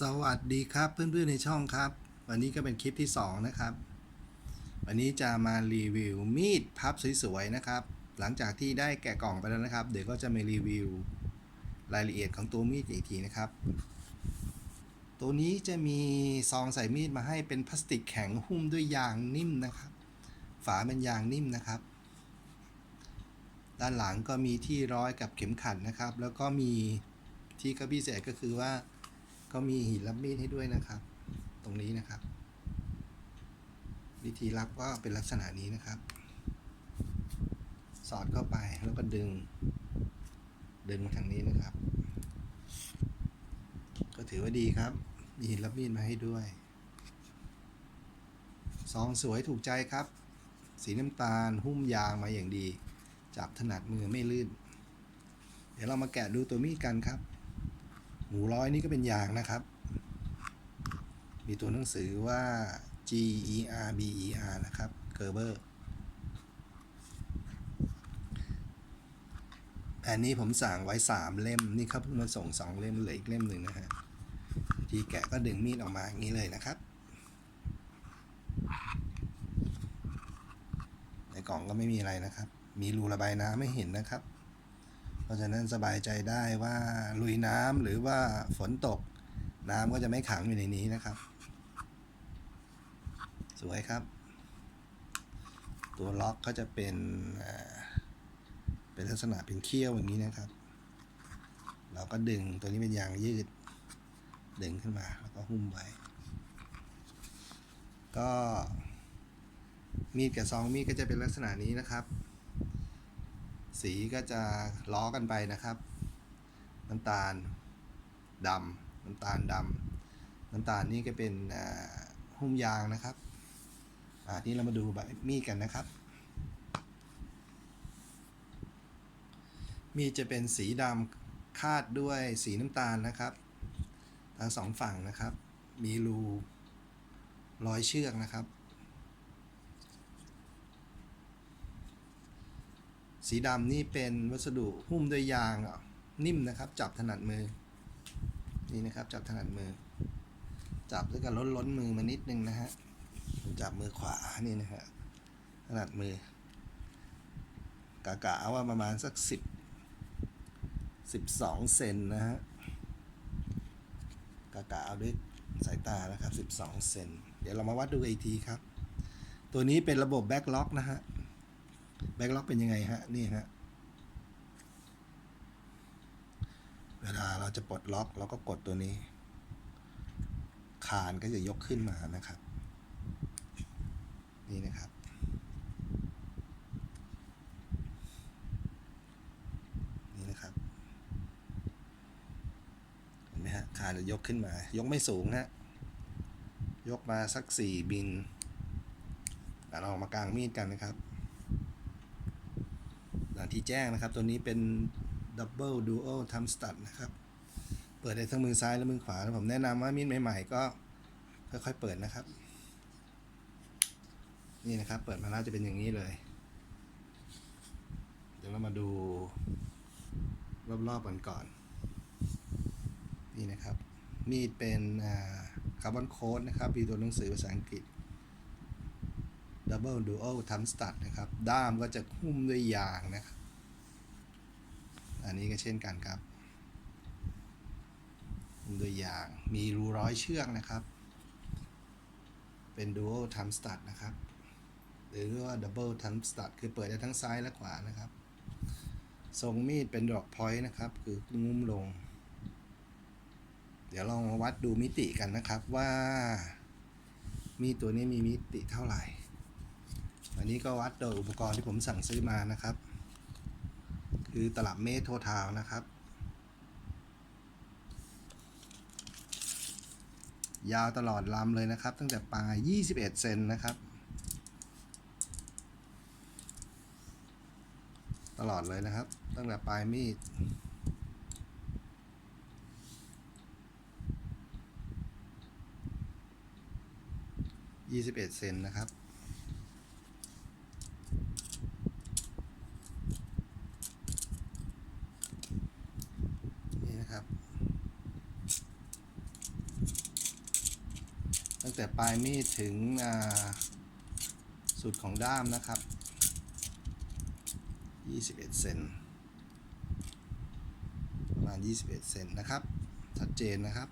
สวัสดีครับเพื่อนๆในช่องครับ วันนี้ก็เป็นคลิปที่ 2 นะครับ วันนี้จะมารีวิวมีดพับสวยๆนะครับ หลังจากที่ได้แกะกล่องไปแล้วนะครับ เดี๋ยวก็จะมารีวิวรายละเอียดของตัวมีดอีกทีนะครับ ตัวนี้จะมีซองใส่มีดมาให้เป็นพลาสติกแข็งหุ้มด้วยยางนิ่มนะครับ ฝาเป็นยางนิ่มนะครับ ด้านหลังก็มีที่ร้อยกับเข็มขัดนะครับ แล้วก็มีที่ก็พิเศษก็คือว่า ก็มีหินรับมีดให้ด้วยนะครับ ตรงนี้นะครับ วิธีรับก็เป็นลักษณะนี้นะครับ สอดเข้าไปแล้วก็ดึง ดึงมาทางนี้นะครับ ก็ถือว่าดีครับ มีหินรับมีดมาให้ด้วยซองสวยถูกใจครับ สีน้ำตาลหุ้มยางมาอย่างดี จับถนัดมือไม่ลื่น เดี๋ยวเรามาแกะดูตัวมีดกันครับ หมูร้อยนี่ก็เป็นยางนะครับ มีตัวหนังสือว่า G E R B E R นะครับ Gerber แผ่นนี้ผมสั่งไว้ 3 เล่ม นี่เขาเพิ่งมาส่ง 2 เล่มเหลืออีกเล่มหนึ่งนะฮะทีแกะก็ดึงมีดออกมาอย่างนี้เลยนะครับ ในกล่องก็ไม่มีอะไรนะครับ มีรูระบายน้ำไม่เห็นนะครับ เพราะฉะนั้นสบายใจได้ว่าลุยน้ำหรือว่าฝนตก น้ำก็จะไม่ขังอยู่ในนี้นะครับ สวยครับ ตัวล็อกก็จะเป็นเป็นลักษณะเป็นเขี้ยวอย่างนี้นะครับ เราก็ดึงตัวนี้เป็นยางยืด ดึงขึ้นมาแล้วก็หุ้มไว้ ก็มีดกับซองมีดก็จะเป็นลักษณะนี้นะครับ สีก็จะล้อกันไปนะครับ น้ำตาลดำน้ำตาลดำน้ำตาลนี่ก็เป็นหุ้มยางนะครับอ่านี่เรามาดูแบบมีดกันนะครับ มีดจะเป็นสีดำคาดด้วยสีน้ำตาลนะครับทั้งสองฝั่งนะครับ มีรูรอยเชือกนะครับ สีดำนี่เป็นวัสดุหุ้มด้วยยางอะนิ่มนะครับ จับถนัดมือ นี่นะครับจับถนัดมือ จับด้วยกันล้นล้นมือมานิดนึงนะฮะจับมือขวานี่นะฮะถนัดมือกะกะว่าประมาณสักสิบสิบสองเซนนะฮะกะกะเอาด้วยสายตานะครับสิบสองเซน เดี๋ยวเรามาวัดดูอีกทีครับ ตัวนี้เป็นระบบแบ็กล็อกนะฮะ แบ็กล็อกเป็นยังไงฮะ นี่ฮะ เวลาเราจะปลดล็อกเราก็กดตัวนี้ คานก็จะยกขึ้นมานะครับ นี่นะครับ นี่นะครับ เห็นไหมฮะ คานจะยกขึ้นมา ยกไม่สูงฮะยกมาสักสี่บินอะเรามากางมีดกันนะครับ อย่างที่แจ้งนะครับ ตัวนี้เป็น Double Dual Thumb Stud นะครับ เปิดได้ทั้งมือซ้ายและมือขวาผมแนะนำว่ามีดใหม่ๆ ก็ค่อยๆเปิดนะครับ นี่นะครับ เปิดมาแล้วจะเป็นอย่างนี้เลย เดี๋ยวเรามาดูรอบๆกันก่อน นี่นะครับ มีดเป็นคาร์บอนโค้ดนะครับมีตัวหนังสือภาษาอังกฤษ Double Dual Thumb Stud นะครับ ด้ามก็จะหุ้มด้วยยางนะครับ อันนี้ก็เช่นกันครับด้วยยางมีรูร้อยเชือกนะครับ เป็น Dual Thumb Stud นะครับ หรือเรียกว่า Double Thumb Stud คือเปิดได้ทั้งซ้ายและขวานะครับ ทรงมีดเป็นดอกพอยต์นะครับ คืองุ้มลง เดี๋ยวลองมาวัดดูมิติกันนะครับว่า มีดตัวนี้มีมิติเท่าไหร่ อันนี้ก็วัดโดยอุปกรณ์ที่ผมสั่งซื้อมานะครับ คือตลับเมตรโททาวนะครับ ยาวตลอดลำเลยนะครับ ตั้งแต่ปลาย 21 เซนนะครับ ตลอดเลยนะครับ ตั้งแต่ปลายมีด21 เซนนะครับนี่นะครับ ตั้งแต่ปลายมีดถึงสุดของด้ามนะครับ 21 เซนประมาณ 21 เซนนะครับ ชัดเจนนะครับ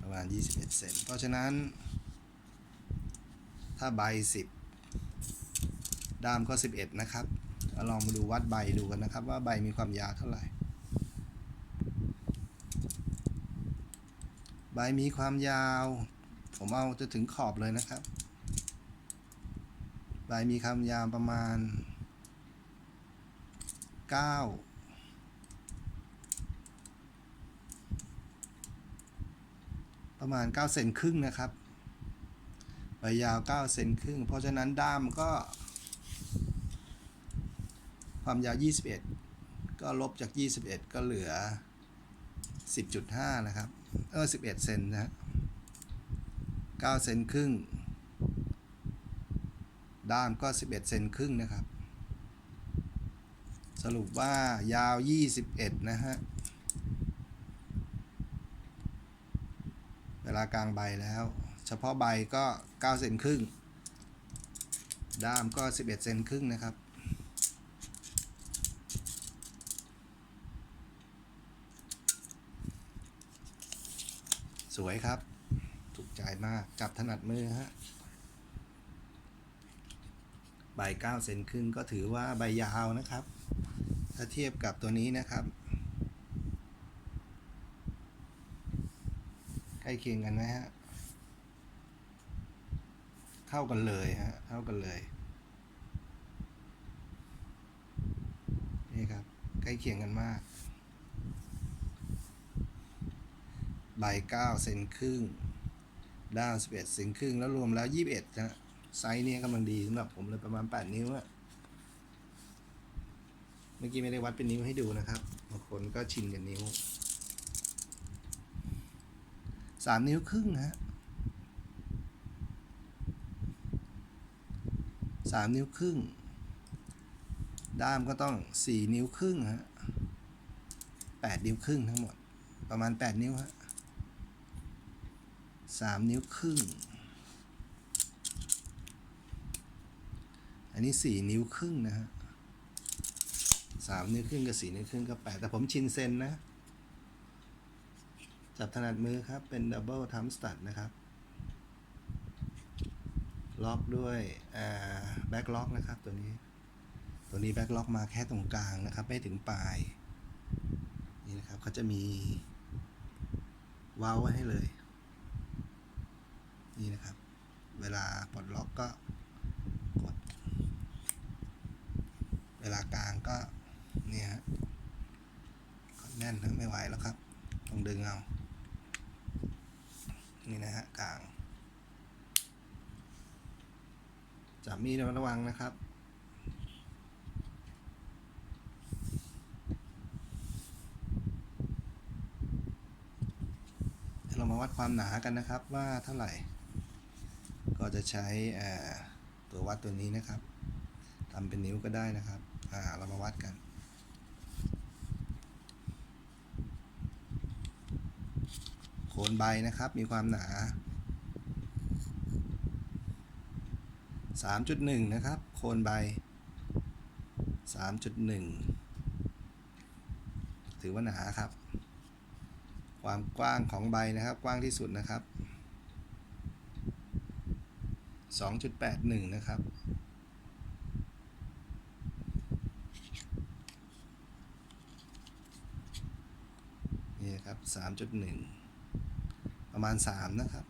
ประมาณ 21 เซนเพราะฉะนั้น ถ้าใบ 10 ด้ามก็ 11 นะครับแล้วลองมาดูวัดใบดูกันนะครับ ว่าใบมีความยาวเท่าไหร่ ใบมีความยาว ผมเอาจะถึงขอบเลยนะครับ ใบมีความยาวประมาณ 9 ประมาณ 9 เซนครึ่งนะครับ ใบยาว 9 เซนครึ่ง เพราะฉะนั้นด้ามก็ ความยาว 21 ก็ลบจาก 21 ก็เหลือ 10.5 นะครับ เออ11เอ็ดเซนนะฮะ9เซนครึ่ง ด้ามก็11เอ็ดเซนครึ่งนะครับ สรุปว่ายาว21นะฮะ เวลากลางใบแล้ว เฉพาะใบก็9เซนครึ่ง ด้ามก็11เซนครึ่งนะครับ วยครับ ถูกใจมาก จับถนัดมือฮะ ใบ9เซนครึ่งก็ถือว่าใบยาวนะครับ ถ้าเทียบกับตัวนี้นะครับ ใกล้เคียงกันไหมฮะ เท่ากันเลยฮะ เท่ากันเลย นี่ครับ ใกล้เคียงกันมาก ใบ9เซนครึ่ง ด้าม11เซนครึ่ง แล้วรวมแล้ว 21นะไซส์เนี้กำลังดีสำหรับผมเลยประมาณ 8 นิ้วอะเมื่อกี้ไม่ได้วัดเป็นนิ้วให้ดูนะครับบางคนก็ชินกับนิ้วสามนิ้วครึ่งฮะสามนิ้วครึ่ง ด้ามก็ต้องสี่นิ้วครึ่งฮะแปดนิ้วครึ่งทั้งหมด ประมาณแปดนิ้วฮะ สามนิ้วครึ่ง อันนี้สี่นิ้วครึ่งนะฮะสามนิ้วครึ่งกับสี่นิ้วครึ่งก็แปดแต่ผมชินเซนนะ จับถนัดมือครับ เป็นดับเบิลทัมสตัดนะครับ ล็อกด้วยแบ็กล็อกนะครับตัวนี้ ตัวนี้แบ็กล็อกมาแค่ตรงกลางนะครับ ไม่ถึงปลาย นี่นะครับเขาจะมีว้าไว้ให้เลย นี่นะครับ เวลาปลดล็อกก็กด เวลากลางก็เนี่ยฮะกดแน่นไม่ไหวแล้วครับต้องดึงเอา นี่นะฮะกลางจับมีดระวังนะครับเดี๋ยวเรามาวัดความหนากันนะครับว่าเท่าไหร่ ก็จะใช้ตัววัดตัวนี้นะครับทำเป็นนิ้วก็ได้นะครับเรามาวัดกันโคนใบนะครับมีความหนา 3.1 นะครับ โคนใบ 3.1 ถือว่าหนาครับ ความกว้างของใบนะครับ กว้างที่สุดนะครับ 2.81 นะครับ นี่นะครับ 3.1 ประมาณ 3 นะครับ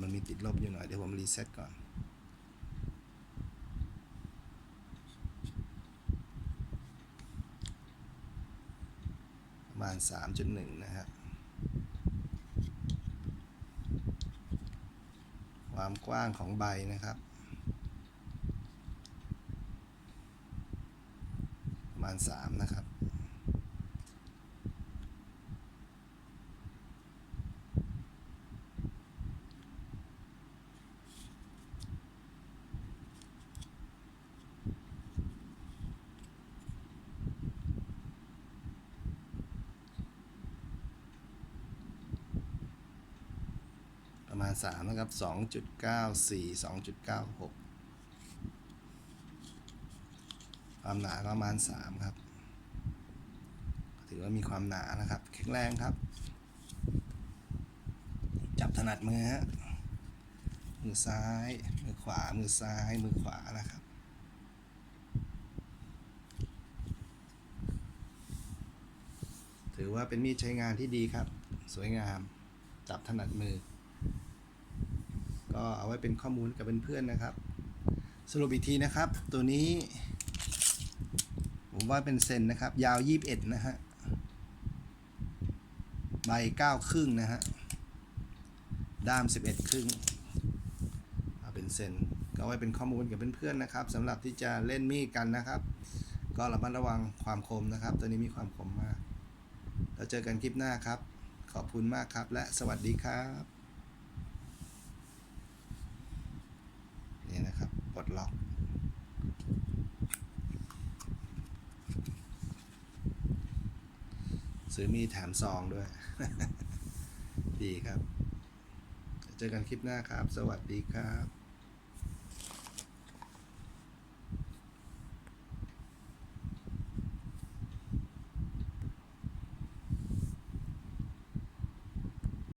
มันมีติดลบอยู่หน่อย เดี๋ยวผมรีเซ็ตก่อนประมาณ 3.1 นะฮะ ความกว้างของใบนะครับ ประมาณ 3 นะครับ 3นะครับ2.94 2.96ความหนาประมาณ3ครับ ถือว่ามีความหนานะครับ แข็งแรงครับ จับถนัดมือฮะมือซ้าย มือขวา มือซ้าย มือขวานะครับถือว่าเป็นมีดใช้งานที่ดีครับ สวยงาม จับถนัดมือ ก็เอาไว้เป็นข้อมูลกับเพื่อนๆนะครับ สรุปอีกทีนะครับ ตัวนี้ ผมว่าเป็นเซนนะครับ ยาว 21 นะฮะ ใบ 9 ครึ่งนะฮะ ด้าม 11 ครึ่งเอาเป็นเซนก็เอาไว้เป็นข้อมูลกับเพื่อนๆนะครับสำหรับที่จะเล่นมีดกันนะครับ ก็ระมัดระวังความคมนะครับ ตัวนี้มีความคมมากแล้วเจอกันคลิปหน้าครับ ขอบคุณมากครับ และสวัสดีครับ นี่นะครับปลดล็อก ซื้อมีแถมซองด้วย ดีครับ เจอกันคลิปหน้าครับ สวัสดีครับ